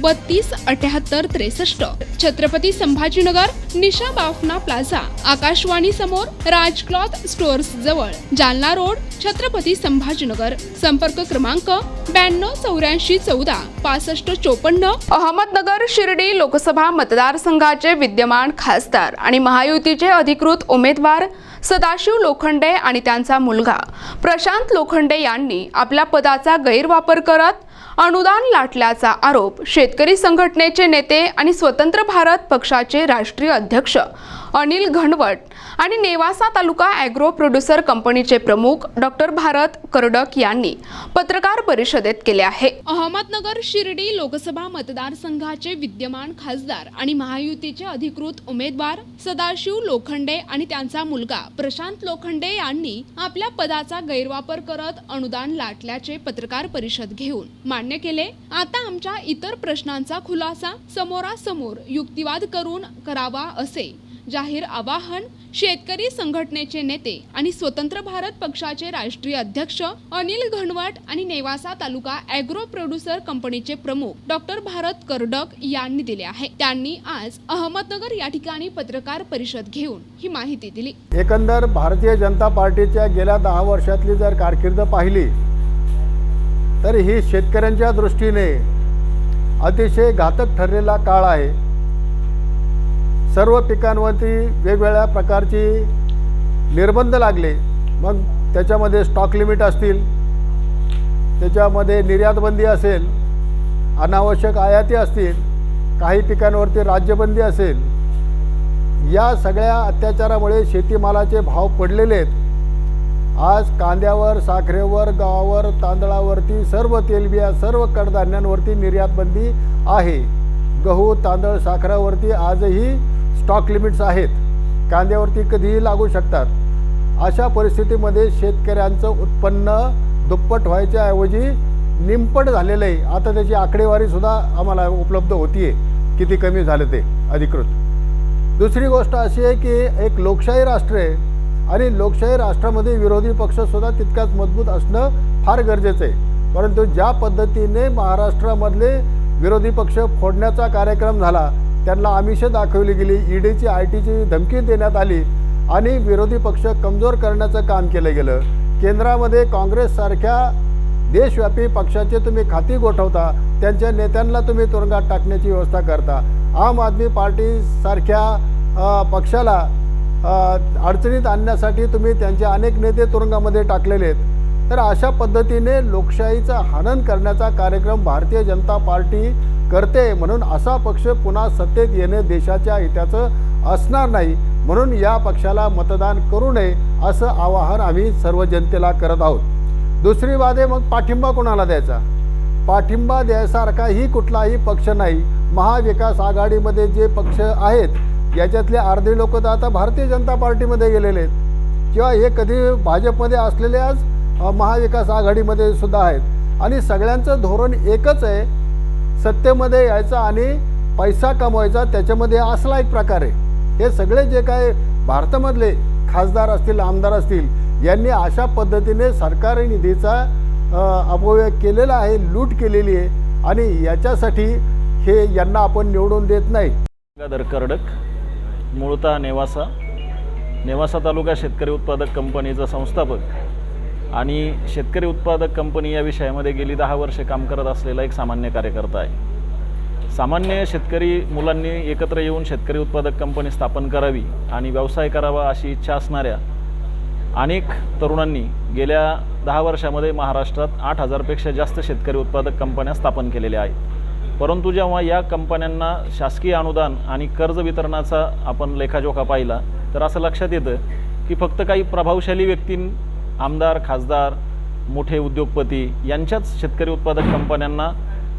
बत्तीस अठ्याहत्तर त्रेसष्ट. छत्रपती संभाजीनगर निशा बाफना प्लाझा. आकाशवाणी समोर राज क्लॉथ स्टोअर्स जवळ. जालना रोड छत्रपती संभाजीनगर. संपर्क क्रमांक ब्याण्णव चौऱ्याऐंशी चौदा पासष्ट चोपन्न. अहमदनगर शिर्डी लोकसभा मतदारसंघाचे विद्यमान खासदार आणि महायुतीचे अधिकृत उमेदवार सदाशिव लोखंडे आणि त्यांचा मुलगा. प्रशांत लोखंडे यांनी आपल्या पदाचा गैरवापर करत अनुदान लाटल्याचा आरोप शेतकरी संघटनेचे नेते आणि स्वतंत्र भारत पक्षाचे राष्ट्रीय अध्यक्ष अनिल घनवट आणि नेवासा तालुका ॲग्रो प्रोड्युसर कंपनीचे प्रमुख डॉक्टर भारत करडक यांनी पत्रकार परिषदेत केले आहे. अहमदनगर शिर्डी लोकसभा मतदारसंघाचे विद्यमान खासदार आणि महायुतीचे अधिकृत उमेदवार सदाशिव लोखंडे आणि त्यांचा मुलगा प्रशांत लोखंडे यांनी आपल्या पदाचा गैरवापर करत अनुदान लाटल्याचे पत्रकार परिषद घेऊन मान्य केले. आता आमच्या इतर प्रश्नांचा खुलासा समोरासमोर युक्तिवाद करून करावा असे जाहीर आवाहन शेतकरी संघटनेचे नेते आणि स्वतंत्र भारत पक्षाचे राष्ट्रीय अध्यक्ष अनिल घनवट आणि नेवासा तालुका ॲग्रो प्रोड्युसर कंपनीचे प्रमुख डॉक्टर भारत करडक यांनी दिले आहे. त्यांनी आज अहमदनगर या ठिकाणी पत्रकार परिषद घेऊन ही माहिती दिली. एकंदर भारतीय जनता पार्टीच्या गेल्या दहा वर्षातली जर कारकीर्द पाहिली तर ही शेतकऱ्यांच्या दृष्टीने अतिशय घातक ठरलेला काळ आहे. सर्व पिकांवरती वेगवेगळ्या प्रकारची निर्बंध लागले. मग त्याच्यामध्ये स्टॉक लिमिट असतील त्याच्यामध्ये निर्यातबंदी असेल अनावश्यक आयाती असतील काही पिकांवरती राज्यबंदी असेल या सगळ्या अत्याचारामुळे शेतीमालाचे भाव पडलेले आहेत. आज कांद्यावर साखरेवर गव्हावर तांदळावरती सर्व तेलबिया सर्व कडधान्यांवरती निर्यातबंदी आहे. गहू तांदळ साखरावरती आजही स्टॉक लिमिट्स आहेत. कांद्यावरती कधीही लागू शकतात. अशा परिस्थितीमध्ये शेतकऱ्यांचं उत्पन्न दुप्पट व्हायच्या ऐवजी निमपट झालेलं आहे आता त्याची आकडेवारीसुद्धा आम्हाला उपलब्ध होती आहे किती कमी झालं ते? अधिकृत. दुसरी गोष्ट अशी आहे की एक लोकशाही राष्ट्र आहे आणि लोकशाही राष्ट्रामध्ये विरोधी पक्षसुद्धा तितकाच मजबूत असणं फार गरजेचं आहे. परंतु ज्या पद्धतीने महाराष्ट्रामधले विरोधी पक्ष फोडण्याचा कार्यक्रम झाला त्यांना आमिष दाखवली गेली. ईडीची आय टीची धमकी देण्यात आली आणि विरोधी पक्ष कमजोर करण्याचं काम केलं गेलं. केंद्रामध्ये काँग्रेससारख्या देशव्यापी पक्षाचे तुम्ही खाती गोठवता त्यांच्या नेत्यांना तुम्ही तुरुंगात टाकण्याची व्यवस्था करता. आम आदमी पार्टीसारख्या पक्षाला अडचणीत आणण्यासाठी तुम्ही त्यांचे अनेक नेते तुरुंगामध्ये टाकलेले आहेत. तर अशा पद्धतीने लोकशाहीचं हनन करण्याचा कार्यक्रम भारतीय जनता पार्टी करते म्हणून असा पक्ष पुन्हा सत्तेत येणे देशाच्या हिताचं असणार नाही म्हणून या पक्षाला मतदान करू नये असं आवाहन आम्ही सर्व जनतेला करत आहोत. दुसरी बात आहे मग पाठिंबा कोणाला द्यायचा? पाठिंबा द्यायसारखाही कुठलाही पक्ष नाही. महाविकास आघाडीमध्ये जे पक्ष आहेत याच्यातले अर्धे लोक तर आता भारतीय जनता पार्टीमध्ये गेलेले आहेत. किंवा हे कधी भाजपमध्ये असलेले आज महाविकास आघाडीमध्ये सुद्धा आहेत. आणि सगळ्यांचं धोरण एकच आहे सत्तेमध्ये यायचा आणि पैसा कमवायचा त्याच्यामध्ये असला एक प्रकार आहे. हे सगळे जे काय भारतामधले खासदार असतील आमदार असतील यांनी अशा पद्धतीने सरकारी निधीचा अपव्यय केलेला आहे लूट केलेली आहे आणि याच्यासाठी हे यांना आपण निवडून देत नाही. गंगाधर कर्डक मूळतः नेवासा. नेवासा तालुका शेतकरी उत्पादक कंपनीचा संस्थापक. आणि शेतकरी उत्पादक कंपनी या विषयामध्ये गेली दहा वर्षे काम करत असलेला एक सामान्य कार्यकर्ता आहे. सामान्य शेतकरी मुलांनी एकत्र येऊन शेतकरी उत्पादक कंपनी स्थापन करावी आणि व्यवसाय करावा अशी इच्छा असणाऱ्या अनेक तरुणांनी गेल्या दहा वर्षामध्ये महाराष्ट्रात आठ हजारपेक्षा जास्त शेतकरी उत्पादक कंपन्या स्थापन केलेल्या आहेत. परंतु जेव्हा या कंपन्यांना शासकीय अनुदान आणि कर्ज वितरणाचा आपण लेखाजोखा पाहिला तर असं लक्षात येतं की फक्त काही प्रभावशाली व्यक्तीं आमदार खासदार मोठे उद्योगपती यांच्याच शेतकरी उत्पादक कंपन्यांना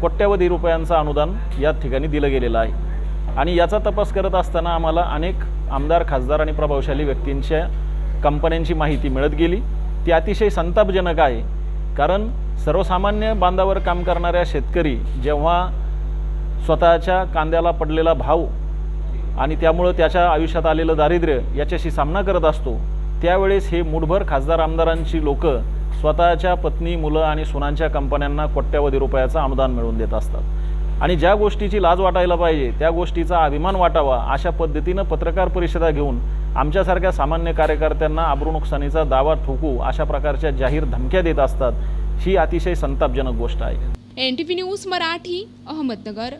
कोट्यावधी रुपयांचं अनुदान या ठिकाणी दिलं गेलेलं आहे. आणि याचा तपास करत असताना आम्हाला अनेक आमदार खासदार आणि प्रभावशाली व्यक्तींच्या कंपन्यांची माहिती मिळत गेली. ती अतिशय संतापजनक आहे कारण सर्वसामान्य बांधावर काम करणाऱ्या शेतकरी जेव्हा स्वतःच्या कांद्याला पडलेला भाव आणि त्यामुळं त्याच्या आयुष्यात आलेलं दारिद्र्य याच्याशी सामना करत असतो त्यावेळेस हे मुठभर खासदार आमदारांची लोकं स्वतःच्या पत्नी मुलं आणि सुनांच्या कंपन्यांना कोट्यावधी रुपयाचं अनुदान मिळवून देत असतात. आणि ज्या गोष्टीची लाज वाटायला पाहिजे त्या गोष्टीचा अभिमान वाटावा अशा पद्धतीनं पत्रकार परिषदा घेऊन आमच्यासारख्या सामान्य कार्यकर्त्यांना आबरू नुकसानीचा दावा ठोकू अशा प्रकारच्या जाहीर धमक्या देत असतात ही अतिशय संतापजनक गोष्ट आहे. N T V news Marathi Ahmednagar.